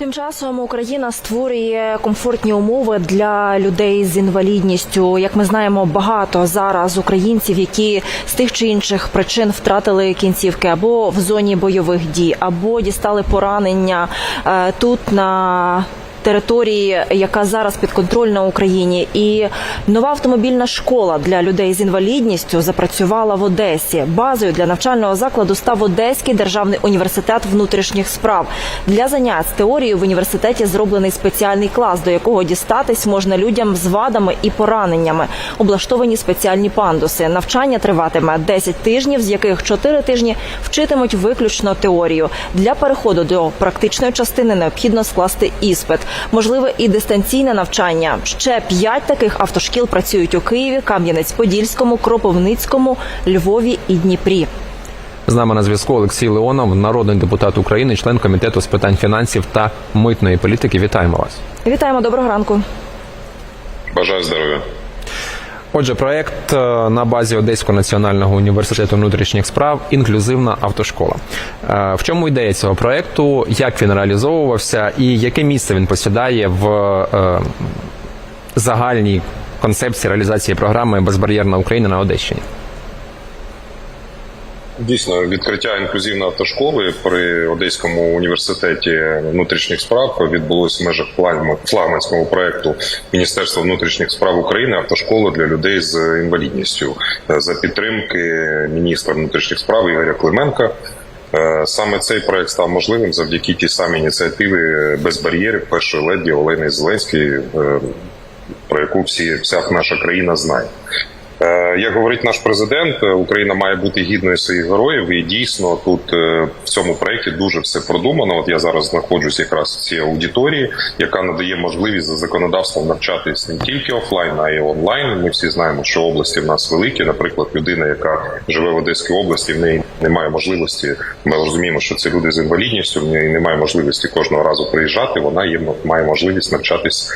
Тим часом Україна створює комфортні умови для людей з інвалідністю. Як ми знаємо, багато зараз українців, які з тих чи інших причин втратили кінцівки або в зоні бойових дій, або дістали поранення е, тут на території, яка зараз підконтрольна Україні, і нова автомобільна школа для людей з інвалідністю запрацювала в Одесі. Базою для навчального закладу став Одеський державний університет внутрішніх справ. Для занять з теорією в університеті зроблений спеціальний клас, до якого дістатись можна людям з вадами і пораненнями. Облаштовані спеціальні пандуси. Навчання триватиме 10 тижнів, з яких 4 тижні вчитимуть виключно теорію. Для переходу до практичної частини необхідно скласти іспит. Можливе і дистанційне навчання. Ще п'ять таких автошкіл працюють у Києві, Кам'янець-Подільському, Кропивницькому, Львові і Дніпрі. З нами на зв'язку Олексій Леонов, народний депутат України, член комітету з питань фінансів та митної політики. Вітаємо вас. Вітаємо доброго ранку. Бажаю здоров'я. Отже, проект е, на базі Одеського національного університету внутрішніх справ інклюзивна автошкола. Е, В чому ідея цього проекту? Як він реалізовувався, і яке місце він посідає в е, загальній концепції реалізації програми Безбар'єрна Україна на Одещині? Дійсно, відкриття інклюзивної автошколи при Одеському університеті внутрішніх справ відбулося в межах флагман- флагманського проекту Міністерства внутрішніх справ України автошкола для людей з інвалідністю е, за підтримки міністра внутрішніх справ Ігоря Клименка. Е, Саме цей проект став можливим завдяки тій самій ініціативи без бар'єрів першої леді Олени Зеленської, е, про яку всі вся наша країна знає. Як говорить наш президент, Україна має бути гідною своїх героїв, і дійсно тут е, в цьому проєкті дуже все продумано. От я зараз знаходжусь якраз в цій аудиторії, яка надає можливість за законодавством навчатись не тільки офлайн, а й онлайн. Ми всі знаємо, що області в нас великі. Наприклад, людина, яка живе в Одеській області, в неї немає можливості. Ми розуміємо, що це люди з інвалідністю. В неї немає можливості кожного разу приїжджати. Вона є має можливість навчатись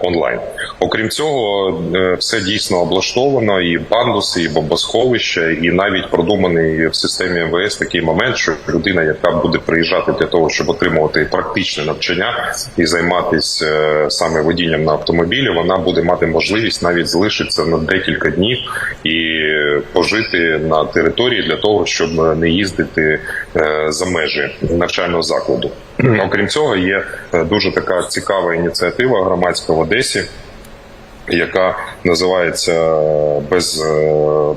онлайн. Окрім цього, е, все дійсно облаштовано, і пандуси, і бомбосховища, і навіть продуманий в системі МВС такий момент, що людина, яка буде приїжджати для того, щоб отримувати практичне навчання і займатися е, саме водінням на автомобілі, вона буде мати можливість навіть залишитися на декілька днів і пожити на території для того, щоб не їздити е, за межі навчального закладу. Окрім цього, є е, дуже така цікава ініціатива громадська в Одесі. Яка називається без е,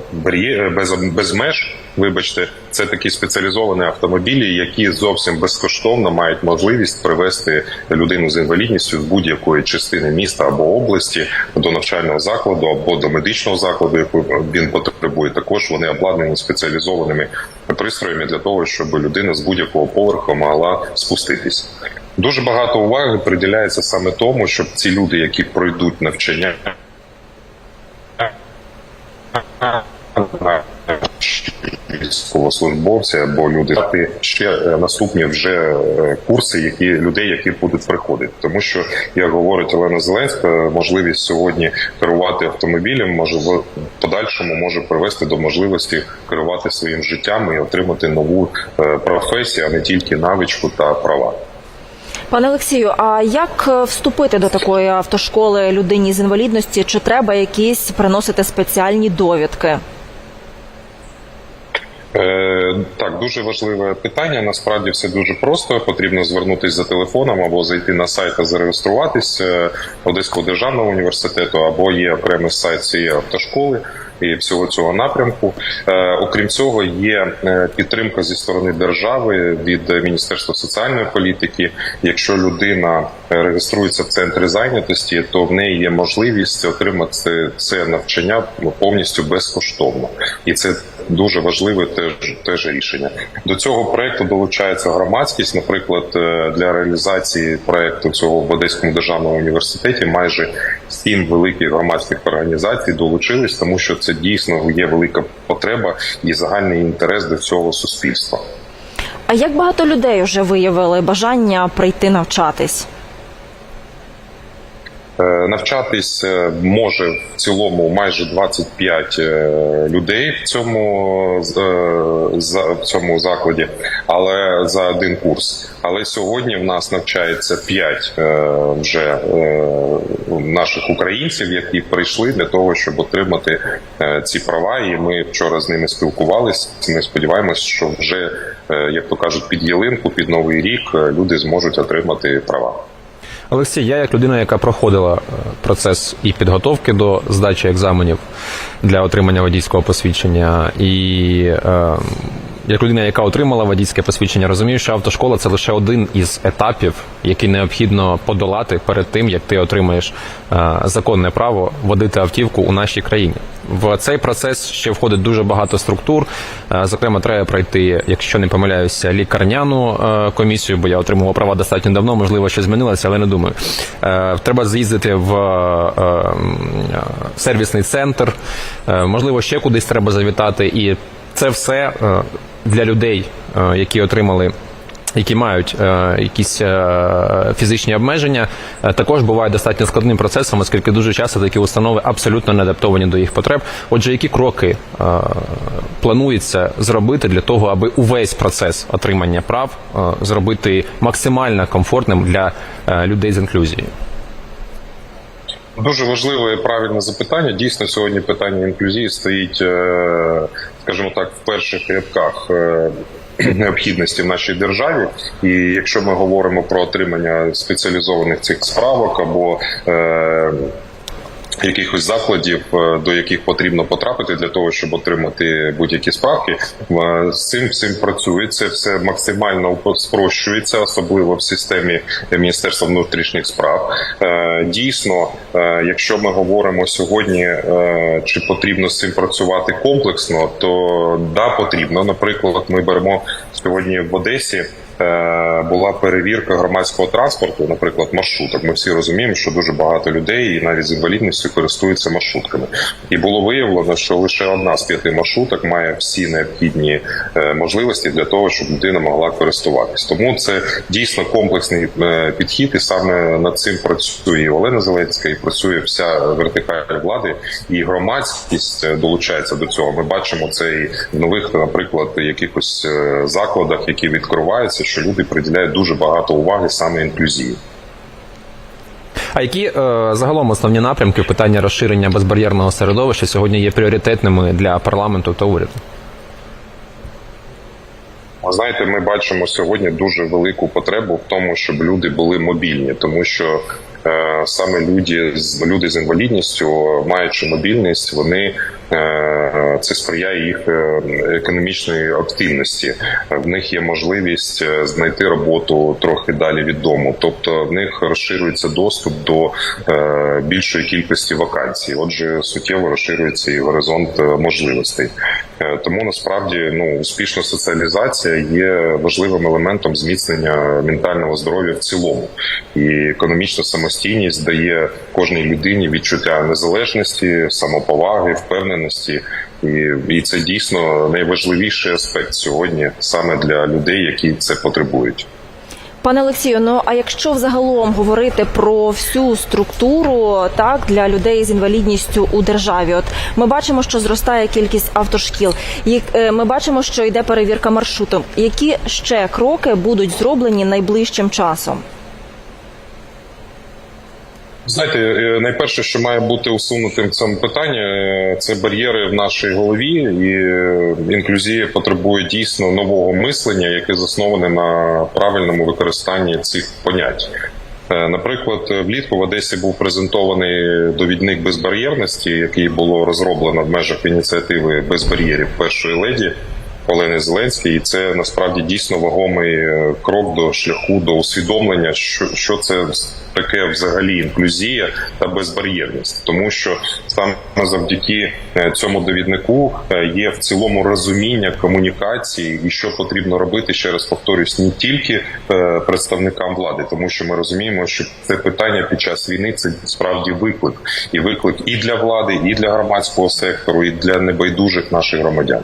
без, без меж. Вибачте, це такі спеціалізовані автомобілі, які зовсім безкоштовно мають можливість привезти людину з інвалідністю з будь-якої частини міста або області до навчального закладу або до медичного закладу, яку він потребує. Також вони обладнані спеціалізованими пристроями для того, щоб людина з будь-якого поверху могла спуститись. Дуже багато уваги приділяється саме тому, щоб ці люди, які пройдуть навчання, військовослужбовці або люди Дати ще е, наступні вже е, курси, які людей, які будуть приходити, тому що як говорить Олена Зеленська, можливість сьогодні керувати автомобілем може в подальшому може привести до можливості керувати своїм життям і отримати нову е, професію, а не тільки навичку та права. Пане Олексію, а як е, вступити до такої автошколи людині з інвалідності? Чи треба якісь приносити спеціальні довідки? Е, так, дуже важливе питання. Насправді все дуже просто. Потрібно звернутися за телефоном або зайти на сайт та зареєструватись е, Одеського державного університету, або є окремий сайт цієї автошколи і всього цього напрямку. Е, окрім цього, є підтримка зі сторони держави від Міністерства соціальної політики. Якщо людина реєструється в центрі зайнятості, то в неї є можливість отримати це навчання ну, повністю безкоштовно, і це дуже важливе теж теж рішення. До цього проекту долучається громадськість. Наприклад, е, для реалізації проекту цього в Одеському державному університеті майже сім великих громадських організацій долучились, тому що це дійсно є велика потреба і загальний інтерес до цього суспільства. А як багато людей вже виявили бажання прийти навчатись? Е, Навчатись е, може в цілому майже 25 е, людей в цьому в цьому закладі, але за один курс. Але сьогодні в нас навчається 5 вже наших українців, які прийшли для того, щоб отримати ці права. І ми вчора з ними спілкувалися. Ми сподіваємось, що вже як то кажуть, під ялинку, під новий рік люди зможуть отримати права. Олексій, я як людина, яка проходила е, процес і підготовки до здачі екзаменів для отримання водійського посвідчення, і е, як людина, яка отримала водійське посвідчення, розумію, що автошкола це лише один із етапів, який необхідно подолати перед тим, як ти отримаєш е, законне право водити автівку у нашій країні. В цей процес ще входить дуже багато структур. Е, Зокрема, треба пройти, якщо не помиляюся, лікарняну е, комісію, бо я отримував права достатньо давно, можливо, що змінилося, але не думаю. Треба з'їздити в сервісний центр, можливо, ще кудись треба завітати. І це все для людей, е, які отримали які мають е, якісь е, фізичні обмеження, е, також буває достатньо складним процесом, оскільки дуже часто такі установи абсолютно не адаптовані до їх потреб. Отже, які кроки е, планується зробити для того, аби увесь процес отримання прав е, зробити максимально комфортним для е, людей з інклюзією? Дуже важливе і правильне запитання. Дійсно, сьогодні питання інклюзії стоїть, е, скажімо так, в перших рядках. е, Необхідності в нашій державі, і якщо ми говоримо про отримання спеціалізованих цих справок або е, якихось закладів, е, до яких потрібно потрапити для того, щоб отримати будь-які справки, е, з цим всім працює. Це все максимально спрощується, особливо в системі Міністерства внутрішніх справ. Е, Дійсно, якщо ми говоримо сьогодні, чи потрібно з цим працювати комплексно, то да, потрібно. Наприклад, ми беремо сьогодні в Одесі. Е, Була перевірка громадського транспорту, наприклад, маршруток. Ми всі розуміємо, що дуже багато людей, і навіть з інвалідністю, користуються маршрутками. І було виявлено, що лише одна з п'яти маршруток має всі необхідні е, можливості для того, щоб людина могла користуватись. Тому це дійсно комплексний е, підхід, і саме над цим працює і Олена Зеленська, і працює вся вертикаль влади, і громадськість долучається до цього. Ми бачимо це і в нових, наприклад, якихось закладах, які відкриваються, що люди приділяють дуже багато уваги саме інклюзії. А які е, загалом основні напрямки в питання розширення безбар'єрного середовища сьогодні є пріоритетними для парламенту та уряду? Ви Знаєте, ми бачимо сьогодні дуже велику потребу в тому, щоб люди були мобільні, тому що е, саме люди з люди з інвалідністю, маючи мобільність, вони це сприяє їх е, економічної активності. В них є можливість е, знайти роботу трохи далі від дому, тобто в них розширюється доступ до е, більшої кількості вакансій. Отже, суттєво розширюється і горизонт е, можливостей. Е, Тому насправді ну успішна соціалізація є важливим елементом зміцнення ментального здоров'я в цілому, і економічна самостійність дає кожній людині відчуття незалежності, самоповаги, впевненості. І, і це дійсно найважливіший аспект сьогодні саме для людей, які це потребують. Пане Олексію, ну а якщо взагалом говорити про всю структуру так для людей з інвалідністю у державі, от ми бачимо, що зростає кількість автошкіл. Їх е, ми бачимо, що йде перевірка маршруту. Які ще кроки будуть зроблені найближчим часом? Знаєте, е, найперше, що має бути усунутим цьому питанні, е, це бар'єри в нашій голові, і е, інклюзія потребує дійсно нового мислення, яке засноване на правильному використанні цих понять. Наприклад, влітку в Одесі був презентований довідник безбар'єрності, який було розроблено в межах ініціативи без бар'єрів першої леді Олени Зеленської, і це насправді дійсно вагомий е, крок до шляху до усвідомлення, що, що це таке взагалі інклюзія та безбар'єрність, тому що саме завдяки е, цьому довіднику е, є в цілому розуміння комунікації і що потрібно робити. Ще раз повторюсь, не тільки представникам влади, тому що ми розуміємо, що це питання під час війни це справді виклик, і виклик і для влади, і для громадського сектору, і для небайдужих наших громадян.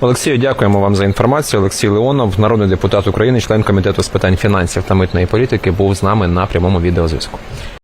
Олексію, дякуємо вам за інформацію. Олексій Леонов, народний депутат України, член комітету з питань фінансів та митної політики, був з нами на прямому відеозв'язку.